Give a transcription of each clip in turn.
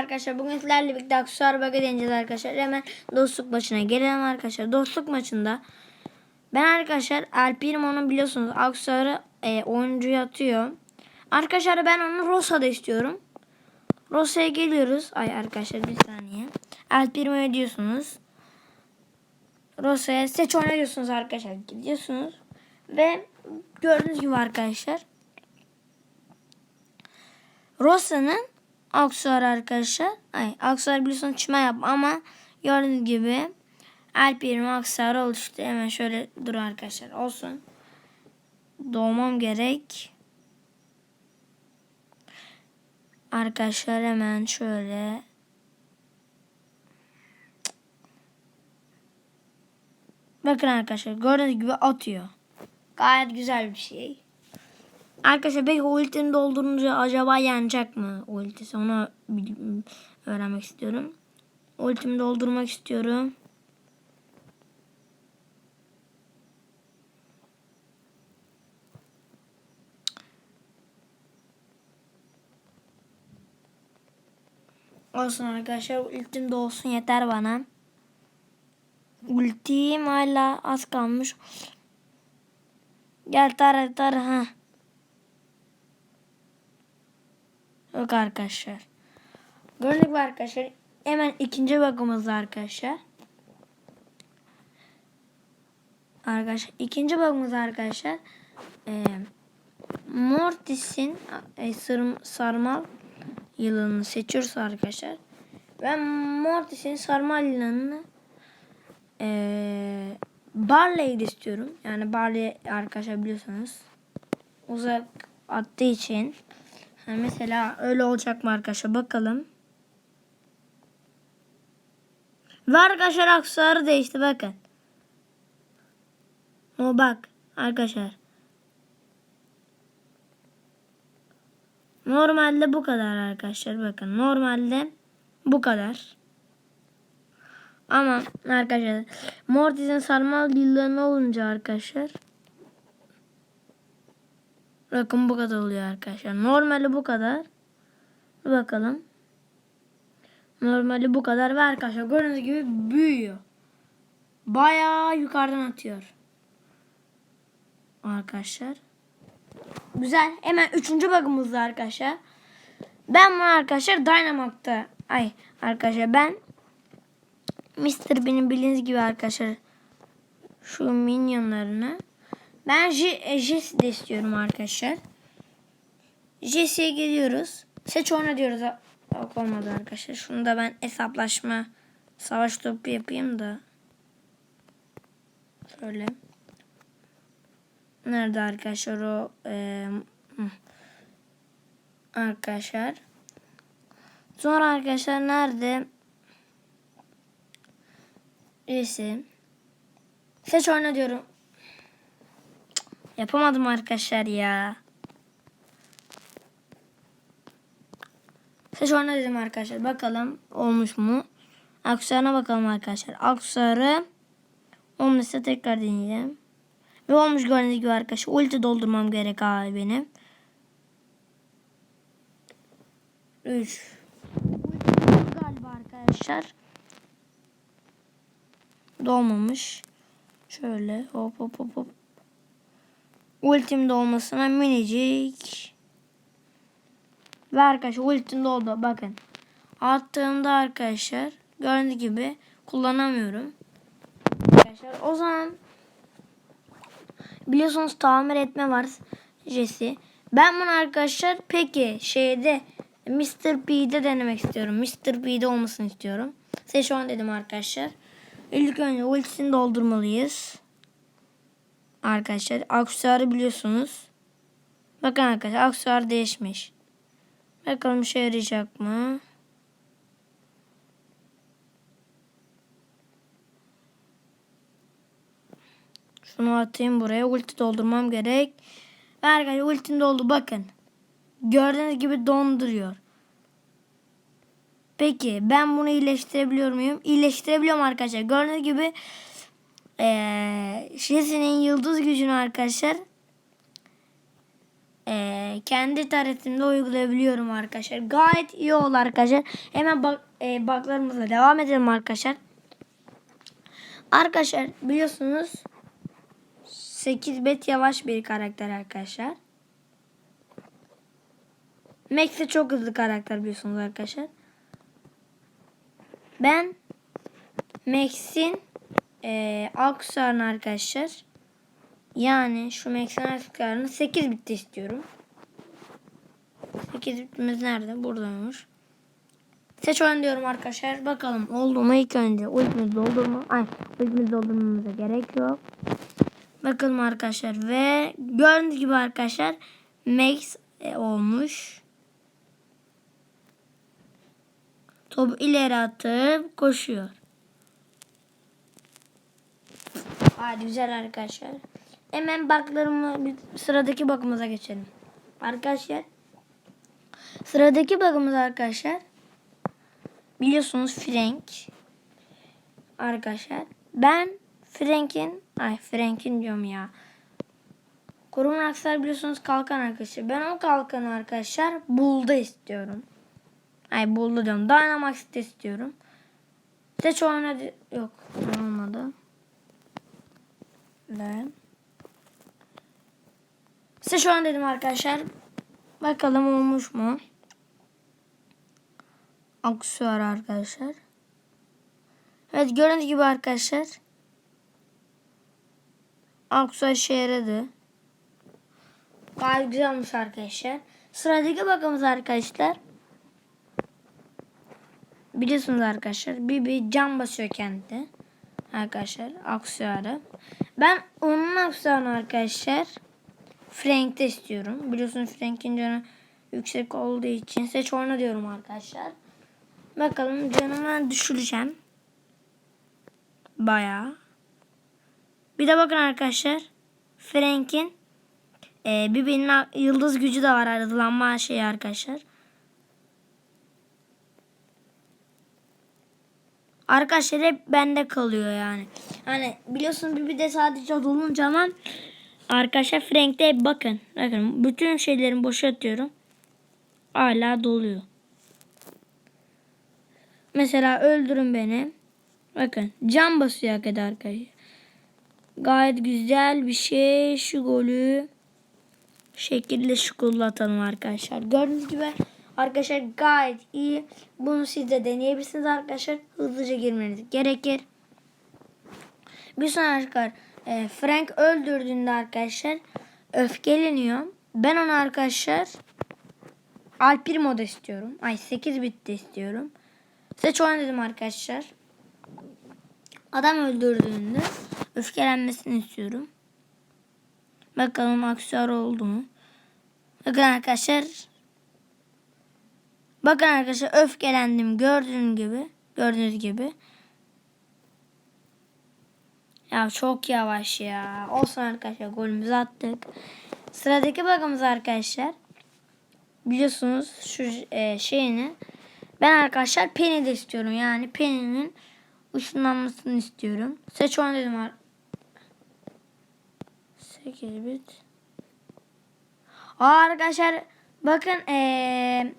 arkadaşlar. Bugün sizlerle birlikte aksesuar bug'ı deneyeceğiz arkadaşlar. Hemen dostluk maçına gelelim arkadaşlar. Dostluk maçında ben arkadaşlar El biliyorsunuz aksesuarı e, oyuncuya atıyor. Arkadaşlar ben onu Rosa'da istiyorum. Rosa'ya geliyoruz. Ay arkadaşlar bir saniye. El Primo'ya diyorsunuz. Rosa'ya seç oyna arkadaşlar. Gidiyorsunuz. Ve gördüğünüz gibi arkadaşlar. Rosa'nın aksesuarı arkadaşlar. Ay aksesuar biliyorsunuz çime yap ama gördüğünüz gibi Alp yerime aksesuarı oluştu. Hemen şöyle dur arkadaşlar olsun. Doğmam gerek. Arkadaşlar hemen şöyle Bakın arkadaşlar gördüğünüz gibi atıyor. Gayet güzel bir şey. Arkadaşlar belki ultini doldurunca acaba yanacak mı ultisi onu öğrenmek istiyorum. Ultimi doldurmak istiyorum. Olsun arkadaşlar ultim de olsun yeter bana. Ultim hala az kalmış. Gel tar tar ha. Yok arkadaşlar. Gördük mü arkadaşlar? Hemen ikinci bakımızda arkadaşlar. Arkadaşlar ikinci bakımız arkadaşlar. Ee, Mortis'in e, sarmal yılanını seçiyoruz arkadaşlar. Ben Mortis'in sarmal yılanını ee, Barley'i de istiyorum. Yani Barley arkadaşlar biliyorsanız uzak attığı için Ha, mesela öyle olacak mı arkadaşlar bakalım. Ve arkadaşlar aksesuarı değişti bakın. O bak arkadaşlar. Normalde bu kadar arkadaşlar bakın. Normalde bu kadar. Ama arkadaşlar Mortis'in sarmal yıllarını olunca arkadaşlar Bakın bu kadar oluyor arkadaşlar. Normali bu kadar. Bakalım. Normali bu kadar ve arkadaşlar gördüğünüz gibi büyüyor. Bayağı yukarıdan atıyor. Arkadaşlar. Güzel. Hemen üçüncü bug'ımızda arkadaşlar. Ben bunu arkadaşlar Dynamac'ta ay arkadaşlar ben Mr. Bean'in bildiğiniz gibi arkadaşlar şu minyonlarını ben J- Jesse de istiyorum arkadaşlar. Jesse'ye geliyoruz. Seç oyna diyoruz. Yok olmadı arkadaşlar. Şunu da ben hesaplaşma savaş topu yapayım da. Şöyle. Nerede arkadaşlar o e, arkadaşlar. Sonra arkadaşlar nerede? Jesse. Seç oyna diyorum. Yapamadım arkadaşlar ya. Seç oyna dedim arkadaşlar. Bakalım olmuş mu? Aksesuarına bakalım arkadaşlar. Aksesuarı olmuşsa tekrar deneyeceğim. Ve olmuş gördüğünüz gibi arkadaşlar. Ulti doldurmam gerek abi benim. 3 galiba arkadaşlar. Dolmamış. Şöyle hop hop hop hop. Ultimde olmasına minicik. Ve arkadaşlar ultimde oldu. Bakın. Attığımda arkadaşlar gördüğünüz gibi kullanamıyorum. Arkadaşlar o zaman biliyorsunuz tamir etme var Jesse. Ben bunu arkadaşlar peki şeyde Mr. P'de denemek istiyorum. Mr. P'de olmasını istiyorum. Size şu an dedim arkadaşlar. İlk önce ultisini doldurmalıyız. Arkadaşlar aksesuarı biliyorsunuz. Bakın arkadaşlar aksesuar değişmiş. Bakalım işe yarayacak mı? Şunu atayım buraya. Ulti doldurmam gerek. Ve Arkadaşlar ultim doldu bakın. Gördüğünüz gibi donduruyor. Peki ben bunu iyileştirebiliyor muyum? İyileştirebiliyorum arkadaşlar. Gördüğünüz gibi ee, Jesse'nin yıldız gücünü arkadaşlar e, kendi taretimde uygulayabiliyorum arkadaşlar. Gayet iyi oldu arkadaşlar. Hemen bak, e, baklarımıza devam edelim arkadaşlar. Arkadaşlar biliyorsunuz 8 bet yavaş bir karakter arkadaşlar. Max de çok hızlı karakter biliyorsunuz arkadaşlar. Ben Max'in e, aksesuarını arkadaşlar yani şu aksesuarını 8 bitti istiyorum. 8 bitimiz nerede? Buradaymış. Seç oyun diyorum arkadaşlar. Bakalım oldu mu ilk önce. Ultimiz doldurma. Ay ultimiz doldurmamıza gerek yok. Bakalım arkadaşlar ve gördüğünüz gibi arkadaşlar Max e, olmuş. Topu ileri atıp koşuyor. Hadi güzel arkadaşlar. Hemen baklarımı sıradaki bakımıza geçelim. Arkadaşlar sıradaki bakımız arkadaşlar biliyorsunuz Frank arkadaşlar. Ben Frank'in ay Frank'in diyorum ya. Koruma aksar biliyorsunuz kalkan arkadaşlar. Ben o kalkanı arkadaşlar Bull'da istiyorum. Ay Bull'da diyorum. Dynamax'te istiyorum. Seç oynadı. Yok olmadı. Ve Size şu an dedim arkadaşlar. Bakalım olmuş mu? Aksesuar arkadaşlar. Evet gördüğünüz gibi arkadaşlar. Aksesuar işe yaradı. Gayet güzel olmuş arkadaşlar. Sıradaki bakımız arkadaşlar. Biliyorsunuz arkadaşlar. Bibi can basıyor kendi. Arkadaşlar aksesuarı. Ben onun aksesuarını arkadaşlar. Frank'te istiyorum. Biliyorsunuz Frank'in canı yüksek olduğu için seç oyna diyorum arkadaşlar. Bakalım canımı düşüreceğim. Bayağı. Bir de bakın arkadaşlar. Frank'in e, birbirinin yıldız gücü de var. Ayrılanma şeyi arkadaşlar. Arkadaşlar hep bende kalıyor yani. Hani biliyorsunuz bir de sadece dolunca ama arkadaşlar Frank'te bakın. Bakın bütün şeylerimi boşa atıyorum. Hala doluyor. Mesela öldürün beni. Bakın can basıyor hakikaten arkadaşlar. Gayet güzel bir şey. Şu golü şekilde şu golle atalım arkadaşlar. Gördüğünüz gibi arkadaşlar gayet iyi. Bunu siz de deneyebilirsiniz arkadaşlar. Hızlıca girmeniz gerekir. Bir sonra arkadaşlar e, Frank öldürdüğünde arkadaşlar öfkeleniyor. Ben onu arkadaşlar Alpir moda istiyorum. Ay 8 bitti istiyorum. Seç oyun dedim arkadaşlar. Adam öldürdüğünde öfkelenmesini istiyorum. Bakalım aksesuar oldu mu? Bakın arkadaşlar. Bakın arkadaşlar öfkelendim gördüğünüz gibi. Gördüğünüz gibi. Ya çok yavaş ya. Olsun arkadaşlar golümüzü attık. Sıradaki bakımız arkadaşlar. Biliyorsunuz şu e, şeyini. Ben arkadaşlar Penny de istiyorum. Yani Penny'nin ışınlanmasını istiyorum. Seç onu dedim. 8 bit. Aa arkadaşlar bakın ee,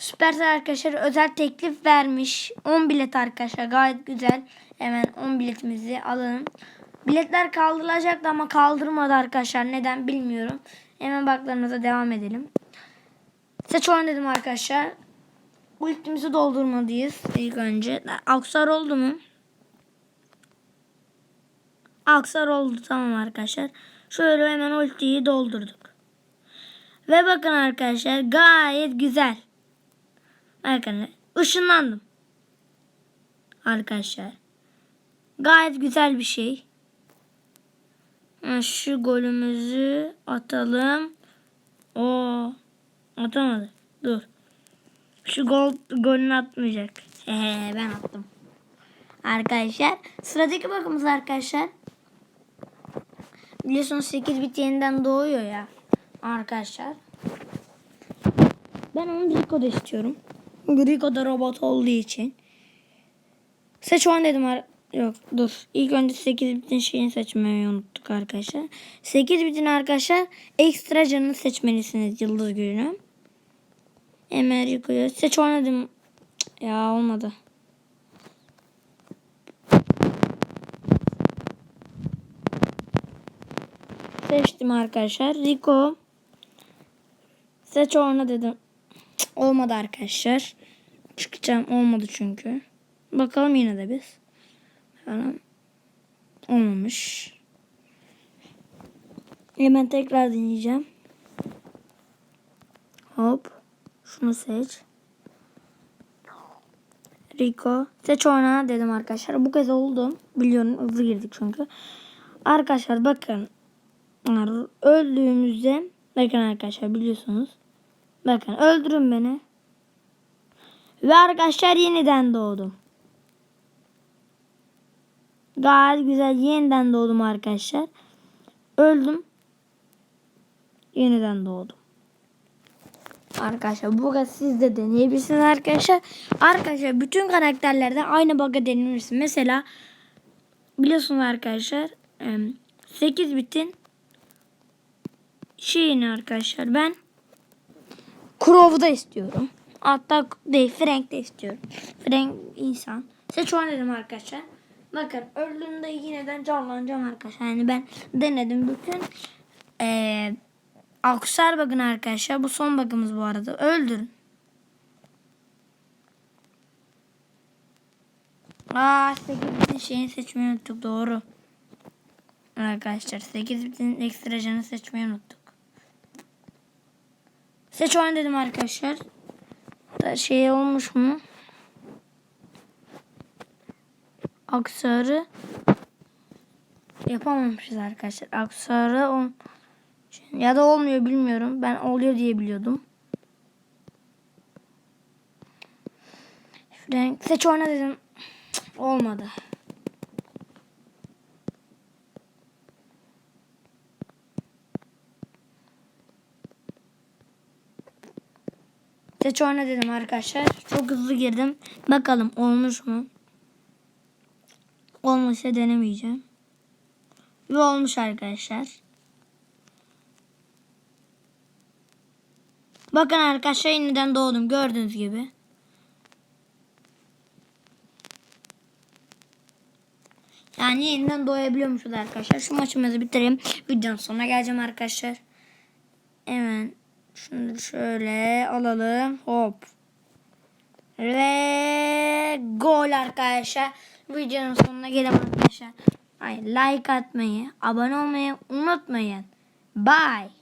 Süpersel arkadaşlar özel teklif vermiş. 10 bilet arkadaşlar gayet güzel. Hemen 10 biletimizi alalım. Biletler kaldırılacaktı ama kaldırmadı arkadaşlar. Neden bilmiyorum. Hemen baklarımıza devam edelim. Seç oyun dedim arkadaşlar. Ultimizi doldurmalıyız ilk önce. Aksar oldu mu? Aksar oldu tamam arkadaşlar. Şöyle hemen ultiyi doldurduk. Ve bakın arkadaşlar gayet güzel. Bakın ışınlandım. Arkadaşlar. Gayet güzel bir şey. Şu golümüzü atalım. O atamadı. Dur. Şu gol golünü atmayacak. He, ben attım. Arkadaşlar sıradaki bakımız arkadaşlar. Biliyorsunuz 8 bit yeniden doğuyor ya. Arkadaşlar. Ben onu Rico'da istiyorum. Rico'da robot olduğu için. Seç on dedim. Yok dur. İlk önce 8 bitin şeyini seçmeyi unuttuk arkadaşlar. 8 bitin arkadaşlar ekstra canını seçmelisiniz yıldız günü. Rico'yu seç oynadım. Ya olmadı. Seçtim arkadaşlar. Rico. Seç oyna dedim. Olmadı arkadaşlar. Çıkacağım. Olmadı çünkü. Bakalım yine de biz. Falan. Olmamış. Hemen tekrar deneyeceğim. Hop. Şunu seç. Rico. Seç oyna dedim arkadaşlar. Bu kez oldu. Biliyorum hızlı girdik çünkü. Arkadaşlar bakın. Öldüğümüzde bakın arkadaşlar biliyorsunuz. Bakın öldürün beni. Ve arkadaşlar yeniden doğdum. Gayet güzel yeniden doğdum arkadaşlar. Öldüm. Yeniden doğdum. Arkadaşlar bu kadar siz de deneyebilirsiniz arkadaşlar. Arkadaşlar bütün karakterlerde aynı bug'a deneyebilirsiniz. Mesela biliyorsunuz arkadaşlar 8 bitin şeyini arkadaşlar ben Crow'da istiyorum. Hatta değil Frank de istiyorum. Frank insan. Seç onu dedim arkadaşlar. Bakın öldüğümde yineden canlanacağım arkadaşlar. Yani ben denedim bütün eee Aksar bakın arkadaşlar. Bu son bakımız bu arada. Öldürün. Aa 8 bitin şeyini seçmeyi unuttuk. Doğru. Arkadaşlar 8 bitin ekstra canı seçmeyi unuttuk. Seç oyun dedim arkadaşlar. Da şey olmuş mu? Aksarı yapamamışız arkadaşlar. Aksarı on ya da olmuyor bilmiyorum. Ben oluyor diye biliyordum. Frank seç oyna dedim. Olmadı. Seç oyna dedim arkadaşlar. Çok hızlı girdim. Bakalım olmuş mu? Olmuşsa denemeyeceğim. Ve olmuş arkadaşlar. Bakın arkadaşlar yeniden doğdum gördüğünüz gibi. Yani yeniden doğabiliyormuşuz arkadaşlar. Şu maçımızı bitireyim. Videonun sonuna geleceğim arkadaşlar. Şunu şöyle alalım. Hop. Ve gol arkadaşlar. Videonun sonuna gelelim arkadaşlar. Like atmayı, abone olmayı unutmayın. Bye.